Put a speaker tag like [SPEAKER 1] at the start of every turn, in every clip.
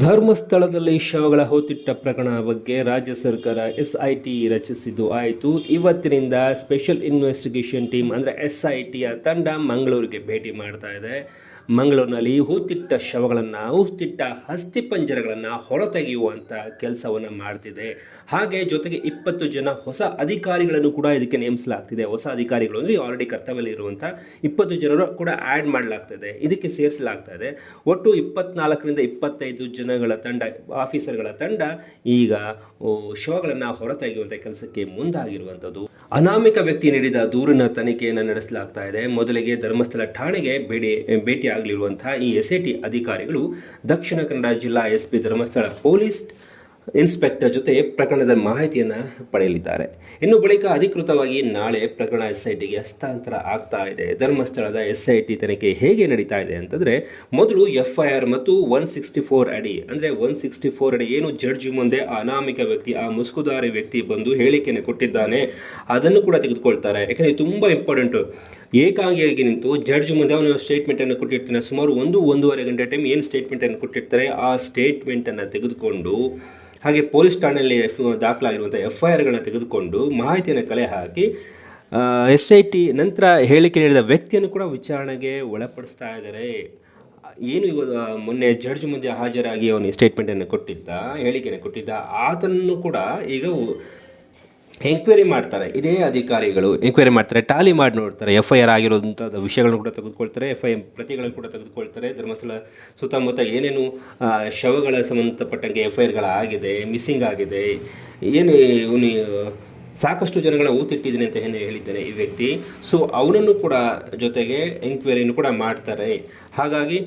[SPEAKER 1] ಧರ್ಮಸ್ಥಳದಲ್ಲಿ ಶವಗಳ ಹೋತಿಟ್ಟ ಪ್ರಕರಣ ಬಗ್ಗೆ ರಾಜ್ಯ ಸರ್ಕಾರ ಎಸ್ಐಟಿ ರಚಿಸಿದ್ದು ಆಯಿತು. ಇವತ್ತಿನಿಂದ ಸ್ಪೆಷಲ್ ಇನ್ವೆಸ್ಟಿಗೇಷನ್ ಟೀಮ್, ಅಂದರೆ ಎಸ್ಐಟಿಯ ತಂಡ, ಮಂಗಳೂರಿಗೆ ಭೇಟಿ ಮಾಡ್ತಾ ಇದೆ. ಮಂಗಳೂರಿನಲ್ಲಿ ಹೂತಿಟ್ಟ ಶವಗಳನ್ನು, ಹೂತಿಟ್ಟ ಹಸ್ತಿಪಂಜರಗಳನ್ನು ಹೊರತೆಗೆಯುವಂಥ ಕೆಲಸವನ್ನು ಮಾಡ್ತಿದೆ. ಹಾಗೆ ಜೊತೆಗೆ ಇಪ್ಪತ್ತು ಜನ ಹೊಸ ಅಧಿಕಾರಿಗಳನ್ನು ಕೂಡ ಇದಕ್ಕೆ ನೇಮಿಸಲಾಗ್ತಿದೆ. ಹೊಸ ಅಧಿಕಾರಿಗಳು ಅಂದರೆ ಆಲ್ರೆಡಿ ಕರ್ತವ್ಯದಲ್ಲಿ ಇರುವಂಥ ಇಪ್ಪತ್ತು ಜನರು ಕೂಡ ಆ್ಯಡ್ ಮಾಡಲಾಗ್ತದೆ. ಇದಕ್ಕೆ ಸೇರಿಸಲಾಗ್ತಾ ಇದೆ ಒಟ್ಟು ಇಪ್ಪತ್ನಾಲ್ಕರಿಂದ ಇಪ್ಪತ್ತೈದು ಜನಗಳ ತಂಡ ಆಫೀಸರ್ಗಳ ತಂಡ ಈಗ ಶವಗಳನ್ನು ಹೊರತೆಗೆಯುವಂಥ ಕೆಲಸಕ್ಕೆ ಮುಂದಾಗಿರುವಂಥದ್ದು. ಅನಾಮಿಕ ವ್ಯಕ್ತಿ ನೀಡಿದ ದೂರಿನ ತನಿಖೆಯನ್ನು ನಡೆಸಲಾಗ್ತಾ ಇದೆ. ಮೊದಲಿಗೆ ಧರ್ಮಸ್ಥಳ ಠಾಣೆಗೆ ಭೇಟಿ ಭೇಟಿಯಾಗಲಿರುವಂತಹ ಈ ಎಸ್ ಅಧಿಕಾರಿಗಳು ದಕ್ಷಿಣ ಕನ್ನಡ ಜಿಲ್ಲಾ S P Dharmasthala police inspector ಜೊತೆ ಪ್ರಕರಣದ ಮಾಹಿತಿಯನ್ನು ಪಡೆಯಲಿದ್ದಾರೆ. ಇನ್ನು ಬಳಿಕ ಅಧಿಕೃತವಾಗಿ ನಾಳೆ ಪ್ರಕರಣ ಎಸ್ ಐ ಟಿಗೆ ಹಸ್ತಾಂತರ ಆಗ್ತಾ ಇದೆ. ಧರ್ಮಸ್ಥಳದ ಎಸ್ ಐ ಟಿ ತನಿಖೆ ಹೇಗೆ ನಡೀತಾ ಇದೆ ಅಂತಂದರೆ, ಮೊದಲು ಎಫ್ ಐ ಆರ್ ಮತ್ತು ಒನ್ ಸಿಕ್ಸ್ಟಿ ಫೋರ್ ಅಡಿ, ಅಂದರೆ ಒನ್ ಸಿಕ್ಸ್ಟಿ ಫೋರ್ ಅಡಿ ಏನು ಜಡ್ಜ್ ಮುಂದೆ ಅನಾಮಿಕ ವ್ಯಕ್ತಿ, ಆ ಮುಸ್ಕುದಾರಿ ವ್ಯಕ್ತಿ ಬಂದು ಹೇಳಿಕೆಯನ್ನು ಕೊಟ್ಟಿದ್ದಾನೆ, ಅದನ್ನು ಕೂಡ ತೆಗೆದುಕೊಳ್ತಾರೆ. ಯಾಕೆಂದರೆ ತುಂಬ ಇಂಪಾರ್ಟೆಂಟು. ಏಕಾಂಗಿಯಾಗಿ ನಿಂತು ಜಡ್ಜ್ ಮುಂದೆ ಅವನು ಸ್ಟೇಟ್ಮೆಂಟನ್ನು ಕೊಟ್ಟಿರ್ತಾನೆ. ಸುಮಾರು ಒಂದು, ಒಂದೂವರೆ ಗಂಟೆ ಟೈಮ್ ಏನು ಸ್ಟೇಟ್ಮೆಂಟನ್ನು ಕೊಟ್ಟಿರ್ತಾರೆ, ಆ ಸ್ಟೇಟ್ಮೆಂಟನ್ನು ತೆಗೆದುಕೊಂಡು ಹಾಗೆ ಪೊಲೀಸ್ ಠಾಣೆಯಲ್ಲಿ ಎಫ್ ದಾಖಲಾಗಿರುವಂಥ ಎಫ್ ಐ ಆರ್ಗಳನ್ನು ತೆಗೆದುಕೊಂಡು ಮಾಹಿತಿಯನ್ನು ಕಲೆ ಹಾಕಿ ಎಸ್ ಐ ಟಿ ನಂತರ ಹೇಳಿಕೆ ನೀಡಿದ ವ್ಯಕ್ತಿಯನ್ನು ಕೂಡ ವಿಚಾರಣೆಗೆ ಒಳಪಡಿಸ್ತಾ ಇದ್ದಾರೆ. ಏನು ಇವಾಗ ಮೊನ್ನೆ ಜಡ್ಜ್ ಮುಂದೆ ಹಾಜರಾಗಿ ಅವನು ಸ್ಟೇಟ್ಮೆಂಟನ್ನು ಕೊಟ್ಟಿದ್ದ, ಹೇಳಿಕೆಯನ್ನು ಕೊಟ್ಟಿದ್ದ, ಆತನನ್ನು ಕೂಡ ಈಗ ಎಂಕ್ವೈರಿ ಮಾಡ್ತಾರೆ. ಇದೇ ಅಧಿಕಾರಿಗಳು ಎಂಕ್ವೈರಿ ಮಾಡ್ತಾರೆ ಟಾಲಿ ಮಾಡಿ ನೋಡ್ತಾರೆ ಎಫ್ ಐ ಆರ್ ಆಗಿರೋಂಥ ವಿಷಯಗಳನ್ನು ಕೂಡ ತೆಗೆದುಕೊಳ್ತಾರೆ ಎಫ್ ಐ ಪ್ರತಿಗಳನ್ನು ಕೂಡ ತೆಗೆದುಕೊಳ್ತಾರೆ, ಧರ್ಮಸ್ಥಳ ಸುತ್ತಮುತ್ತ ಏನೇನು ಶವಗಳ ಸಂಬಂಧಪಟ್ಟಂಗೆ ಎಫ್ ಐ ಆರ್ಗಳಾಗಿದೆ ಮಿಸ್ಸಿಂಗ್ ಆಗಿದೆ, ಏನು, ಇವನು ಸಾಕಷ್ಟು ಜನಗಳ ಊತಿಟ್ಟಿದ್ದೀನಿ ಅಂತ ಏನು ಹೇಳಿದ್ದಾನೆ ಈ ವ್ಯಕ್ತಿ. ಸೊ ಅವನನ್ನು ಕೂಡ ಜೊತೆಗೆ ಎಂಕ್ವೈರಿಯನ್ನು ಕೂಡ ಮಾಡ್ತಾರೆ. ಹಾಗಾಗಿ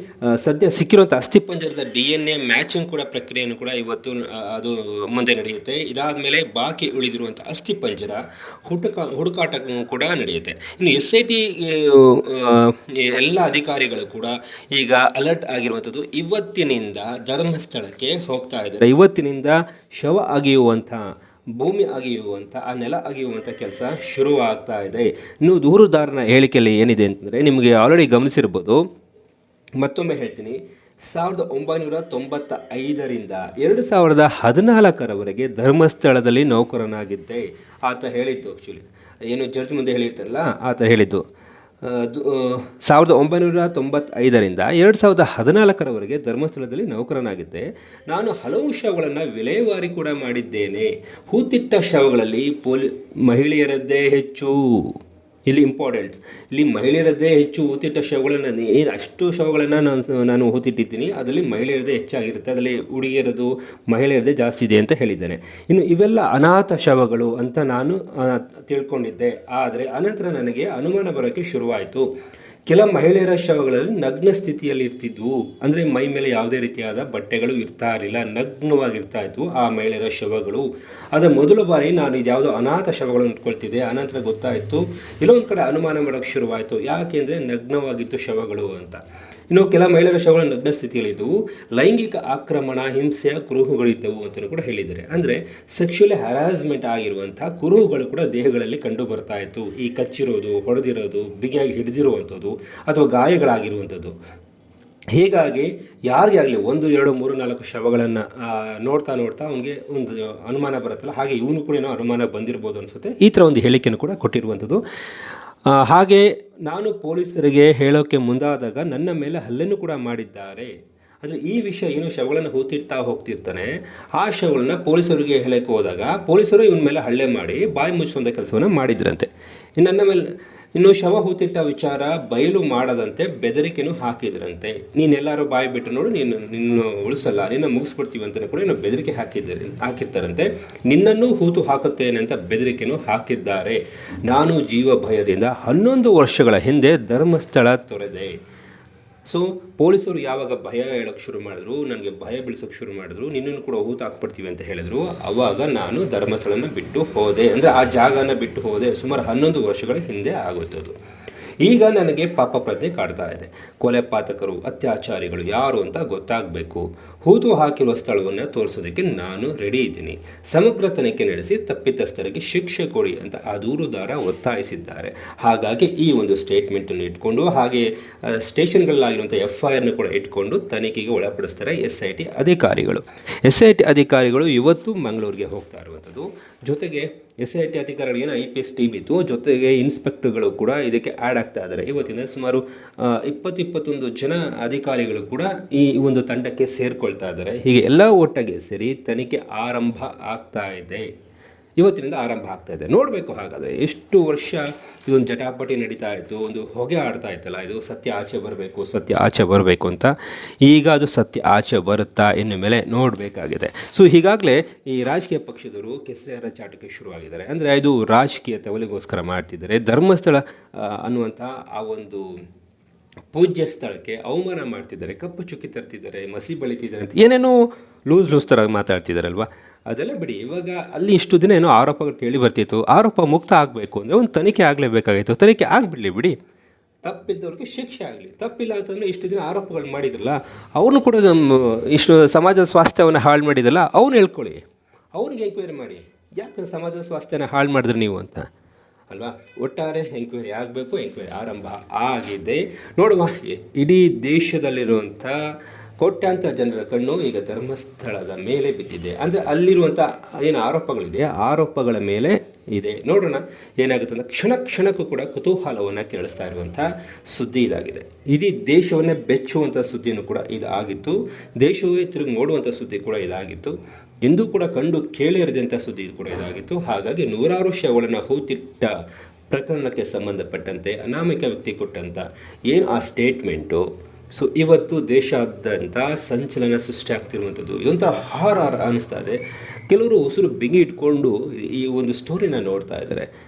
[SPEAKER 1] ಸದ್ಯ ಸಿಕ್ಕಿರುವಂಥ ಅಸ್ಥಿಪಂಜರದ ಡಿ ಎನ್ ಎ ಮ್ಯಾಚಿಂಗ್ ಕೂಡ ಪ್ರಕ್ರಿಯೆಯನ್ನು ಕೂಡ ಇವತ್ತು ಅದು ಮುಂದೆ ನಡೆಯುತ್ತೆ. ಇದಾದ ಮೇಲೆ ಬಾಕಿ ಉಳಿದಿರುವಂಥ ಅಸ್ಥಿಪಂಜರ ಹುಡುಕ ಹುಡುಕಾಟ ಕೂಡ ನಡೆಯುತ್ತೆ. ಇನ್ನು ಎಸ್ ಐ ಟಿ ಎಲ್ಲ ಅಧಿಕಾರಿಗಳು ಕೂಡ ಈಗ ಅಲರ್ಟ್ ಆಗಿರುವಂಥದ್ದು ಇವತ್ತಿನಿಂದ ಧರ್ಮಸ್ಥಳಕ್ಕೆ ಹೋಗ್ತಾ ಇದ್ದಾರೆ. ಇವತ್ತಿನಿಂದ ಶವ ಅಗೆಯುವಂಥ ಭೂಮಿ ಅಗೆಯುವಂಥ, ಆ ನೆಲ ಅಗೆಯುವಂಥ ಕೆಲಸ ಶುರುವಾಗ್ತಾ ಇದೆ. ಇನ್ನು ದೂರುದಾರನ ಹೇಳಿಕೆಯಲ್ಲಿ ಏನಿದೆ ಅಂತಂದರೆ ನಿಮಗೆ ಆಲ್ರೆಡಿ ಗಮನಿಸಿರ್ಬೋದು. ಮತ್ತೊಮ್ಮೆ ಹೇಳ್ತೀನಿ, ಸಾವಿರದ ಒಂಬೈನೂರ ತೊಂಬತ್ತ ಐದರಿಂದ ಎರಡು ಸಾವಿರದ ಹದಿನಾಲ್ಕರವರೆಗೆ ಧರ್ಮಸ್ಥಳದಲ್ಲಿ ನೌಕರನಾಗಿದ್ದೆ. ಆತ ಹೇಳಿದ್ದು ಆ್ಯಕ್ಚುಲಿ ಏನು, ಜಡ್ಜ್ ಮುಂದೆ ಹೇಳಿರ್ತಾರಲ್ಲ, ಆತ ಹೇಳಿದ್ದು. ಸಾವಿರದ ಒಂಬೈನೂರ ತೊಂಬತ್ತೈದರಿಂದ ಎರಡು ಸಾವಿರದ ಹದಿನಾಲ್ಕರವರೆಗೆ ಧರ್ಮಸ್ಥಳದಲ್ಲಿ ನೌಕರನಾಗಿದ್ದೆ. ನಾನು ಹಲವು ಶವಗಳನ್ನು ವಿಲೇವಾರಿ ಕೂಡ ಮಾಡಿದ್ದೇನೆ. ಹೂತಿಟ್ಟ ಶವಗಳಲ್ಲಿ ಪೊಲಿ, ಮಹಿಳೆಯರದ್ದೇ ಹೆಚ್ಚು. ಇಲ್ಲಿ ಇಂಪಾರ್ಟೆಂಟ್ಸ್ ಇಲ್ಲಿ ಮಹಿಳೆಯರದ್ದೇ ಹೆಚ್ಚು ಊತಿಟ್ಟ ಶವಗಳನ್ನು ಏನು ಅಷ್ಟು ಶವಗಳನ್ನು ನಾನು ನಾನು ಊತಿಟ್ಟಿದ್ದೀನಿ ಅದರಲ್ಲಿ ಮಹಿಳೆಯರದೇ ಹೆಚ್ಚಾಗಿರುತ್ತೆ. ಅದರಲ್ಲಿ ಹುಡುಗಿಯರದು ಮಹಿಳೆಯರದೇ ಜಾಸ್ತಿ ಇದೆ ಅಂತ ಹೇಳಿದ್ದೇನೆ. ಇನ್ನು ಇವೆಲ್ಲ ಅನಾಥ ಶವಗಳು ಅಂತ ನಾನು ತಿಳ್ಕೊಂಡಿದ್ದೆ. ಆದರೆ ಅನಂತರ ನನಗೆ ಅನುಮಾನ ಬರೋಕ್ಕೆ ಶುರುವಾಯಿತು. ಕೆಲ ಮಹಿಳೆಯರ ಶವಗಳಲ್ಲಿ ನಗ್ನ ಸ್ಥಿತಿಯಲ್ಲಿ ಇರ್ತಿದ್ವು. ಅಂದರೆ ಮೈ ಮೇಲೆ ಯಾವುದೇ ರೀತಿಯಾದ ಬಟ್ಟೆಗಳು ಇರ್ತಾ ಇರಲಿಲ್ಲ, ನಗ್ನವಾಗಿರ್ತಾ ಇದ್ವು ಆ ಮಹಿಳೆಯರ ಶವಗಳು. ಅದರ ಮೊದಲ ಬಾರಿ ನಾನು ಇದ್ಯಾವುದೋ ಅನಾಥ ಶವಗಳನ್ನು ಇಟ್ಕೊಳ್ತಿದ್ದೆ ಆನಂತರ ಗೊತ್ತಾಯಿತು, ಇಲ್ಲೊಂದು ಕಡೆ ಅನುಮಾನ ಮಾಡೋಕ್ಕೆ ಶುರುವಾಯಿತು. ಯಾಕೆಂದರೆ ನಗ್ನವಾಗಿತ್ತು ಶವಗಳು ಅಂತ. ಇನ್ನು ಕೆಲ ಮಹಿಳೆಯರ ಶವಗಳು ನಗ್ನ ಸ್ಥಿತಿಯಲ್ಲಿದ್ದವು ಲೈಂಗಿಕ ಆಕ್ರಮಣ ಹಿಂಸೆಯ ಕುರುಹುಗಳಿದ್ದವು ಅಂತಲೂ ಕೂಡ ಹೇಳಿದ್ದಾರೆ. ಅಂದರೆ ಸೆಕ್ಷುಯಲ್ ಹರಾಸ್ಮೆಂಟ್ ಆಗಿರುವಂಥ ಕುರುಹುಗಳು ಕೂಡ ದೇಹಗಳಲ್ಲಿ ಕಂಡು ಬರ್ತಾ ಇತ್ತು. ಈ ಕಚ್ಚಿರೋದು, ಹೊಡೆದಿರೋದು, ಬಿಗಿಯಾಗಿ ಹಿಡಿದಿರುವಂಥದ್ದು ಅಥವಾ ಗಾಯಗಳಾಗಿರುವಂಥದ್ದು. ಹೀಗಾಗಿ ಯಾರಿಗೆ ಆಗಲಿ ಒಂದು, ಎರಡು, ಮೂರು, ನಾಲ್ಕು ಶವಗಳನ್ನು ನೋಡ್ತಾ ನೋಡ್ತಾ ಅವನಿಗೆ ಒಂದು ಅನುಮಾನ ಬರುತ್ತಲ್ಲ, ಹಾಗೆ ಇವನು ಕೂಡ ಏನೋ ಅನುಮಾನ ಬಂದಿರ್ಬೋದು ಅನಿಸುತ್ತೆ. ಈ ಥರ ಒಂದು ಹೇಳಿಕೆಯನ್ನು ಕೂಡ ಕೊಟ್ಟಿರುವಂಥದ್ದು. ಹಾಗೆ ನಾನು ಪೊಲೀಸರಿಗೆ ಹೇಳೋಕ್ಕೆ ಮುಂದಾದಾಗ ನನ್ನ ಮೇಲೆ ಹಲ್ಲೆನೂ ಕೂಡ ಮಾಡಿದ್ದಾರೆ. ಅಂದರೆ ಈ ವಿಷಯ ಏನು ಶವಗಳನ್ನು ಹೂತಿಡ್ತಾ ಹೋಗ್ತಿರ್ತಾನೆ. ಆ ಶವಗಳನ್ನ ಪೊಲೀಸರಿಗೆ ಹೇಳಕ್ಕೆ ಹೋದಾಗ ಪೊಲೀಸರು ಇವನ ಮೇಲೆ ಹಲ್ಲೆ ಮಾಡಿ ಬಾಯಿ ಮುಚ್ಚುವಂಥ ಕೆಲಸವನ್ನು ಮಾಡಿದ್ರಂತೆ. ನನ್ನ ಮೇಲೆ ಇನ್ನು ಶವ ಹೂತಿಟ್ಟ ವಿಚಾರ ಬಯಲು ಮಾಡದಂತೆ ಬೆದರಿಕೆನೂ ಹಾಕಿದ್ರಂತೆ. ನೀನೆಲ್ಲರೂ ಬಾಯಿ ಬಿಟ್ಟು ನೋಡು, ನೀನು ನಿನ್ನ ಉಳಿಸಲ್ಲ ನಿನ್ನ ಮುಗಿಸ್ಬಿಡ್ತೀವಿ ಅಂತ ಕೂಡ ಇನ್ನು ಬೆದರಿಕೆ ಹಾಕಿದ್ದಾರೆ ಹಾಕಿರ್ತಾರಂತೆ. ನಿನ್ನನ್ನು ಹೂತು ಹಾಕುತ್ತೇನೆ ಅಂತ ಬೆದರಿಕೆನೂ ಹಾಕಿದ್ದಾರೆ. ನಾನು ಜೀವ ಭಯದಿಂದ ಹನ್ನೊಂದು ವರ್ಷಗಳ ಹಿಂದೆ ಧರ್ಮಸ್ಥಳ ತೊರೆದೆ. ಸೊ ಪೊಲೀಸರು ಯಾವಾಗ ಭಯ ಹೇಳೋಕ್ಕೆ ಶುರು ಮಾಡಿದ್ರು, ನನಗೆ ಭಯ ಬೀಳ್ಸೋಕ್ಕೆ ಶುರು ಮಾಡಿದ್ರು, ನಿನ್ನನ್ನು ಕೂಡ ಹೂತು ಹಾಕ್ಬಿಡ್ತೀವಿ ಅಂತ ಹೇಳಿದ್ರು, ಅವಾಗ ನಾನು ಧರ್ಮಸ್ಥಳನ ಬಿಟ್ಟು ಹೋದೆ. ಅಂದರೆ ಆ ಜಾಗನ ಬಿಟ್ಟು ಹೋದೆ ಸುಮಾರು ಹನ್ನೊಂದು ವರ್ಷಗಳ ಹಿಂದೆ ಆಗುತ್ತದು ಈಗ ನನಗೆ ಪಾಪ ಪ್ರಜ್ಞೆ ಕಾಡ್ತಾ ಇದೆ. ಕೊಲೆ ಅತ್ಯಾಚಾರಿಗಳು ಯಾರು ಅಂತ ಗೊತ್ತಾಗಬೇಕು. ಹೂತು ಹಾಕಿರುವ ಸ್ಥಳವನ್ನು ತೋರಿಸೋದಕ್ಕೆ ನಾನು ರೆಡಿ ಇದ್ದೀನಿ. ಸಮಗ್ರ ತನಿಖೆ ನಡೆಸಿ ತಪ್ಪಿತಸ್ಥರಿಗೆ ಶಿಕ್ಷೆ ಕೊಡಿ ಅಂತ ಆ ದೂರುದಾರ ಒತ್ತಾಯಿಸಿದ್ದಾರೆ. ಹಾಗಾಗಿ ಈ ಒಂದು ಸ್ಟೇಟ್ಮೆಂಟನ್ನು ಇಟ್ಕೊಂಡು, ಹಾಗೆ ಸ್ಟೇಷನ್ಗಳಲ್ಲಾಗಿರುವಂಥ ಎಫ್ ಐ ಆರ್ನ ಕೂಡ ಇಟ್ಕೊಂಡು ತನಿಖೆಗೆ ಒಳಪಡಿಸ್ತಾರೆ ಎಸ್ ಐ ಟಿ ಅಧಿಕಾರಿಗಳು. ಎಸ್ ಐ ಟಿ ಅಧಿಕಾರಿಗಳು ಇವತ್ತು ಮಂಗಳೂರಿಗೆ ಹೋಗ್ತಾ ಇರುವಂಥದ್ದು ಜೊತೆಗೆ ಎಸ್ ಐ ಟಿ ಅಧಿಕಾರಿಗಳು ಏನು ಐ ಪಿ ಎಸ್ ಟೀಮ್ ಇತ್ತು. ಜೊತೆಗೆ ಇನ್ಸ್ಪೆಕ್ಟರ್ಗಳು ಕೂಡ ಇದಕ್ಕೆ ಆ್ಯಡ್ ಆಗ್ತಾ ಇದ್ದಾರೆ. ಇವತ್ತಿನ ಸುಮಾರು ಇಪ್ಪತ್ತು ಇಪ್ಪತ್ತೊಂದು ಜನ ಅಧಿಕಾರಿಗಳು ಕೂಡ ಈ ಒಂದು ತಂಡಕ್ಕೆ ಸೇರಿಕೊಳ್ತಾ ಇದ್ದಾರೆ. ಹೀಗೆ ಎಲ್ಲ ಒಟ್ಟಾಗಿ ಸೇರಿ ತನಿಖೆ ಆರಂಭ ಆಗ್ತಾ ಇದೆ. ಇವತ್ತಿನಿಂದ ಆರಂಭ ಆಗ್ತಾ ಇದೆ. ನೋಡಬೇಕು ಹಾಗಾದರೆ ಎಷ್ಟು ವರ್ಷ ಇದೊಂದು ಜಟಾಪಟಿ ನಡೀತಾ ಇತ್ತು, ಒಂದು ಹೊಗೆ ಆಡ್ತಾ ಇತ್ತಲ್ಲ, ಇದು ಸತ್ಯ ಆಚೆ ಬರಬೇಕು, ಸತ್ಯ ಆಚೆ ಬರಬೇಕು ಅಂತ. ಈಗ ಅದು ಸತ್ಯ ಆಚೆ ಬರುತ್ತಾ ಇನ್ನು ಮೇಲೆ ನೋಡಬೇಕಾಗಿದೆ. ಸೊ ಹೀಗಾಗಲೇ ಈ ರಾಜಕೀಯ ಪಕ್ಷದವರು ಕೆಸರೆರ ಚಾಟಕ್ಕೆ ಶುರುವಾಗಿದ್ದಾರೆ. ಅಂದರೆ ಇದು ರಾಜಕೀಯ ತವಲಿಗೋಸ್ಕರ ಮಾಡ್ತಿದ್ದಾರೆ. ಧರ್ಮಸ್ಥಳ ಅನ್ನುವಂಥ ಆ ಒಂದು ಪೂಜ್ಯ ಸ್ಥಳಕ್ಕೆ ಅವಮಾನ ಮಾಡ್ತಿದ್ದಾರೆ. ಕಪ್ಪು ಚುಕ್ಕಿ ತರ್ತಿದ್ದಾರೆ, ಮಸಿ ಬಳಿತಿದ್ದಾರೆ ಅಂತ. ಏನೇನೋ ಲೂಸ್ ಲೂಸ್ ಥರ ಮಾತಾಡ್ತಿದ್ದಾರಲ್ವಾ? ಅದೆಲ್ಲ ಬಿಡಿ ಇವಾಗ ಅಲ್ಲಿ ಇಷ್ಟು ದಿನ ಏನೋ ಆರೋಪಗಳು ಕೇಳಿ ಬರ್ತಿತ್ತು. ಆರೋಪ ಮುಕ್ತ ಆಗಬೇಕು ಅಂದರೆ ಒಂದು ತನಿಖೆ ಆಗಲೇಬೇಕಾಗಿತ್ತು. ತನಿಖೆ ಆಗಿಬಿಡಲಿ ಬಿಡಿ. ತಪ್ಪಿದ್ದವ್ರಿಗೆ ಶಿಕ್ಷೆ ಆಗಲಿ. ತಪ್ಪಿಲ್ಲ ಅಂತಂದರೆ ಇಷ್ಟು ದಿನ ಆರೋಪಗಳು ಮಾಡಿದ್ರಲ್ಲ ಅವ್ರನ್ನೂ ಕೂಡ ನಮ್ಮ ಇಷ್ಟು ಸಮಾಜದ ಸ್ವಾಸ್ಥ್ಯವನ್ನು ಹಾಳು ಮಾಡಿದ್ರಲ್ಲ ಅವನು ಹೇಳ್ಕೊಳ್ಳಿ. ಅವ್ರಿಗೆ ಎಂಕ್ವೈರಿ ಮಾಡಿ. ಯಾಕೆ ಸಮಾಜದ ಸ್ವಾಸ್ಥ್ಯನ ಹಾಳು ಮಾಡಿದ್ರೆ ನೀವು ಅಂತ? ಅಲ್ವಾ? ಒಟ್ಟಾರೆ ಎಂಕ್ವೈರಿ ಆಗಬೇಕು ಎಂಕ್ವೈರಿ ಆರಂಭ ಆಗಿದೆ. ನೋಡುವ ಇಡೀ ದೇಶದಲ್ಲಿರುವಂಥ ಕೋಟ್ಯಾಂತರ ಜನರ ಕಣ್ಣು ಈಗ ಧರ್ಮಸ್ಥಳದ ಮೇಲೆ ಬಿದ್ದಿದೆ. ಅಂದರೆ ಅಲ್ಲಿರುವಂಥ ಏನು ಆರೋಪಗಳಿದೆ ಆರೋಪಗಳ ಮೇಲೆ ಇದೆ. ನೋಡೋಣ ಏನಾಗುತ್ತೆ ಅಂದರೆ ಕ್ಷಣ ಕ್ಷಣಕ್ಕೂ ಕೂಡ ಕುತೂಹಲವನ್ನು ಕೇಳಿಸ್ತಾ ಇರುವಂಥ ಸುದ್ದಿ ಇದಾಗಿದೆ. ಇಡೀ ದೇಶವನ್ನೇ ಬೆಚ್ಚುವಂಥ ಸುದ್ದಿನೂ ಕೂಡ ಇದಾಗಿತ್ತು. ದೇಶವೇ ತಿರುಗಿ ನೋಡುವಂಥ ಸುದ್ದಿ ಕೂಡ ಇದಾಗಿತ್ತು. ಎಂದೂ ಕೂಡ ಕಂಡು ಕೇಳಿರದಂಥ ಸುದ್ದಿ ಕೂಡ ಇದಾಗಿತ್ತು. ಹಾಗಾಗಿ ನೂರಾರು ಶವಗಳನ್ನು ಹೂತಿಟ್ಟ ಪ್ರಕರಣಕ್ಕೆ ಸಂಬಂಧಪಟ್ಟಂತೆ ಅನಾಮಿಕ ವ್ಯಕ್ತಿ ಕೊಟ್ಟಂಥ ಏನು ಆ ಸ್ಟೇಟ್ಮೆಂಟು ಸೊ ಇವತ್ತು ದೇಶಾದ್ಯಂತ ಸಂಚಲನ ಸೃಷ್ಟಿ ಆಗ್ತಿರುವಂಥದ್ದು. ಇದೊಂಥರ ಹಾರ ಅನ್ನಿಸ್ತಾ ಇದೆ. ಕೆಲವರು ಉಸಿರು ಬಿಗಿ ಇಟ್ಕೊಂಡು ಈ ಒಂದು ಸ್ಟೋರಿನ ನೋಡ್ತಾ ಇದ್ದಾರೆ.